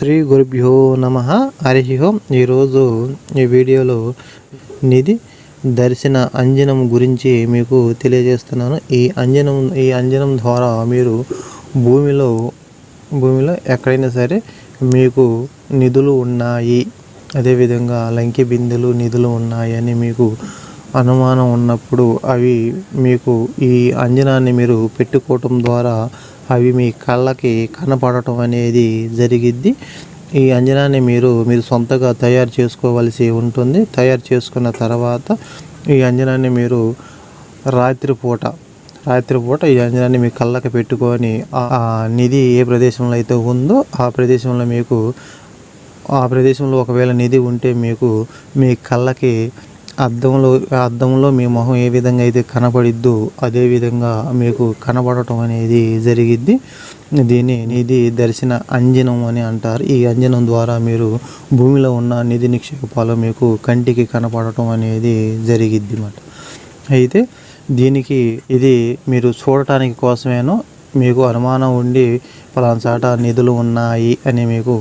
శ్రీ గురుభ్యో నమ. హరి ఓం. ఈరోజు ఈ వీడియోలో నిధి దర్శన అంజనం గురించి మీకు తెలియజేస్తున్నాను. ఈ అంజనం ఈ అంజనం ద్వారా మీరు భూమిలో భూమిలో ఎక్కడైనా సరే మీకు నిధులు ఉన్నాయి. అదేవిధంగా లంకి బిందెలు నిధులు ఉన్నాయని మీకు అనుమానం ఉన్నప్పుడు అవి మీకు ఈ అంజనాన్ని మీరు పెట్టుకోవటం ద్వారా అవి మీ కళ్ళకి కనపడటం అనేది జరిగిద్ది. ఈ అంజనాన్ని మీరు మీరు సొంతగా తయారు చేసుకోవలసి ఉంటుంది. తయారు చేసుకున్న తర్వాత ఈ అంజనాన్ని మీరు రాత్రిపూట రాత్రిపూట ఈ అంజనాన్ని మీ కళ్ళకి పెట్టుకొని ఆ నిధి ఏ ప్రదేశంలో అయితే ఉందో ఆ ప్రదేశంలో మీకు ఆ ప్రదేశంలో ఒకవేళ నిధి ఉంటే మీకు మీ కళ్ళకి అద్దంలో అద్దంలో మీ మొహం ఏ విధంగా అయితే కనపడిద్దో అదే విధంగా మీకు కనపడటం అనేది జరిగిద్ది. దీన్ని నిధి దర్శన అంజనం అని అంటారు. ఈ అంజనం ద్వారా మీరు భూమిలో ఉన్న నిధి నిక్షేపాలు మీకు కంటికి కనపడటం అనేది జరిగిద్ది అన్నమాట. అయితే దీనికి ఇది మీరు చూడటానికి కోసమేనో మీకు అనుమానం ఉండి పలానా చాట నిధులు ఉన్నాయి అని మీకు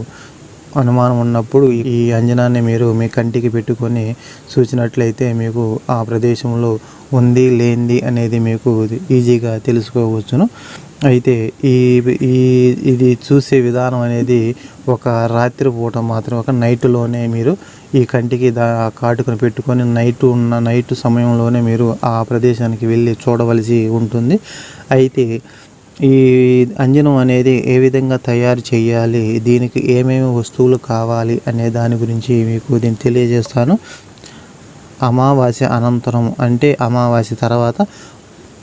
అనుమానం ఉన్నప్పుడు ఈ అంజనాన్ని మీరు మీ కంటికి పెట్టుకొని చూసినట్లయితే మీకు ఆ ప్రదేశంలో ఉంది లేనిది అనేది మీకు ఈజీగా తెలుసుకోవచ్చును. అయితే ఈ ఈ ఇది చూసే విధానం అనేది ఒక రాత్రి పూట మాత్రం ఒక నైట్లోనే మీరు ఈ కంటికి దా కాటుకుని పెట్టుకొని నైట్ ఉన్న నైట్ సమయంలోనే మీరు ఆ ప్రదేశానికి వెళ్ళి చూడవలసి ఉంటుంది. అయితే ఈ అంజనం అనేది ఏ విధంగా తయారు చేయాలి దీనికి ఏమేమి వస్తువులు కావాలి అనే దాని గురించి మీకు దీన్ని తెలియజేస్తాను. అమావాస్య అనంతరం అంటే అమావాస్య తర్వాత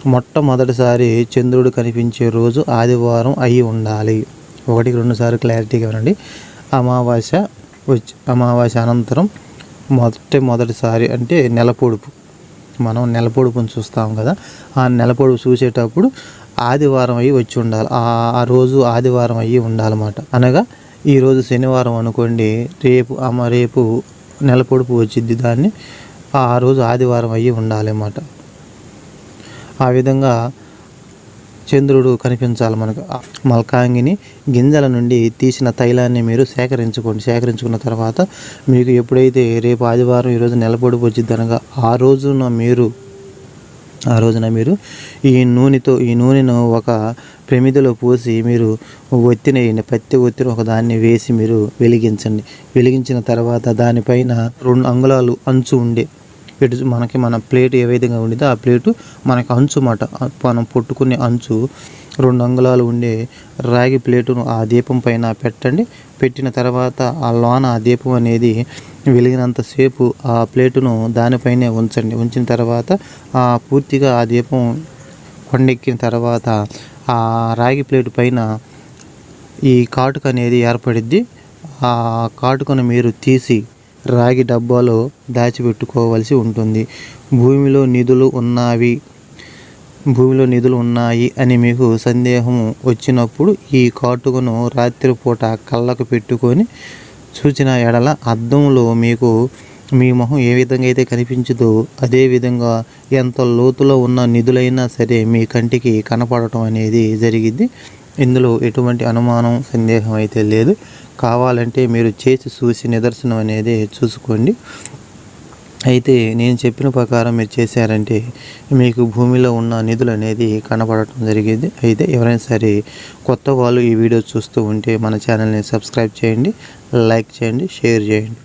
మొట్టమొదటిసారి చంద్రుడు కనిపించే రోజు ఆదివారం అయి ఉండాలి. ఒకటికి రెండుసార్లు క్లారిటీగా ఉండండి అమావాస్య వచ్చి అమావాస్య అనంతరం మొదటి మొదటిసారి అంటే నెలపొడుపు. మనం నెలపొడుపుని చూస్తాం కదా. ఆ నెలపొడుపు చూసేటప్పుడు ఆదివారం అయ్యి వచ్చి ఉండాలి. ఆ రోజు ఆదివారం అయ్యి ఉండాలన్నమాట. అనగా ఈరోజు శనివారం అనుకోండి రేపు అమ్మ రేపు నెల పొడుపు వచ్చింది దాన్ని ఆ రోజు ఆదివారం అయ్యి ఉండాలన్నమాట. ఆ విధంగా చంద్రుడు కనిపించాలి మనకు. మల్కాంగిని గింజల నుండి తీసిన తైలాన్ని మీరు సేకరించుకోండి. సేకరించుకున్న తర్వాత మీకు ఎప్పుడైతే రేపు ఆదివారం ఈరోజు నెలపొడుపు వచ్చింది అనగా ఆ రోజున మీరు ఆ రోజున మీరు ఈ నూనెతో ఈ నూనెను ఒక ప్రమిదలో పోసి మీరు ఒత్తిన పత్తి ఒత్తిన ఒక దాన్ని వేసి మీరు వెలిగించండి. వెలిగించిన తర్వాత దానిపైన రెండు అంగుళాలు అంచు ఉండే. ఇటు మనకి మన ప్లేట్ ఏ విధంగా ఉండిదో ఆ ప్లేటు మనకి అంచు మాట. మనం పొట్టుకునే అంచు రెండు అంగుళాలు ఉండే రాగి ప్లేటును ఆ దీపం పైన పెట్టండి. పెట్టిన తర్వాత ఆ లోన ఆ దీపం అనేది వెలిగినంతసేపు ఆ ప్లేటును దానిపైనే ఉంచండి. ఉంచిన తర్వాత పూర్తిగా ఆ దీపం కొండెక్కిన తర్వాత ఆ రాగి ప్లేటు పైన ఈ కాటుక అనేది ఏర్పడిద్ది. ఆ కాటుకను మీరు తీసి రాగి డబ్బాలో దాచిపెట్టుకోవలసి ఉంటుంది. భూమిలో నిధులు ఉన్నవి భూమిలో నిధులు ఉన్నాయి అని మీకు సందేహం వచ్చినప్పుడు ఈ కాటుకను రాత్రిపూట కళ్ళకు పెట్టుకొని చూచిన ఎడల అద్దంలో మీకు మీ మొహం ఏ విధంగా అయితే కనిపించదో అదేవిధంగా ఎంత లోతులో ఉన్న నిధులైనా సరే మీ కంటికి కనపడటం అనేది జరిగింది. ఇందులో ఎటువంటి అనుమానం సందేహం అయితే లేదు. కావాలంటే మీరు చేసి చూసి నిదర్శనం అనేది చూసుకోండి. అయితే నేను చెప్పిన ప్రకారం మీరు చేశారంటే మీకు భూమిలో ఉన్న నిధులు అనేది కనపడటం జరిగింది. అయితే ఎవరైనా సరే కొత్త వాళ్ళు ఈ వీడియో చూస్తూ ఉంటే మన ఛానల్ని సబ్స్క్రైబ్ చేయండి లైక్ చేయండి షేర్ చేయండి.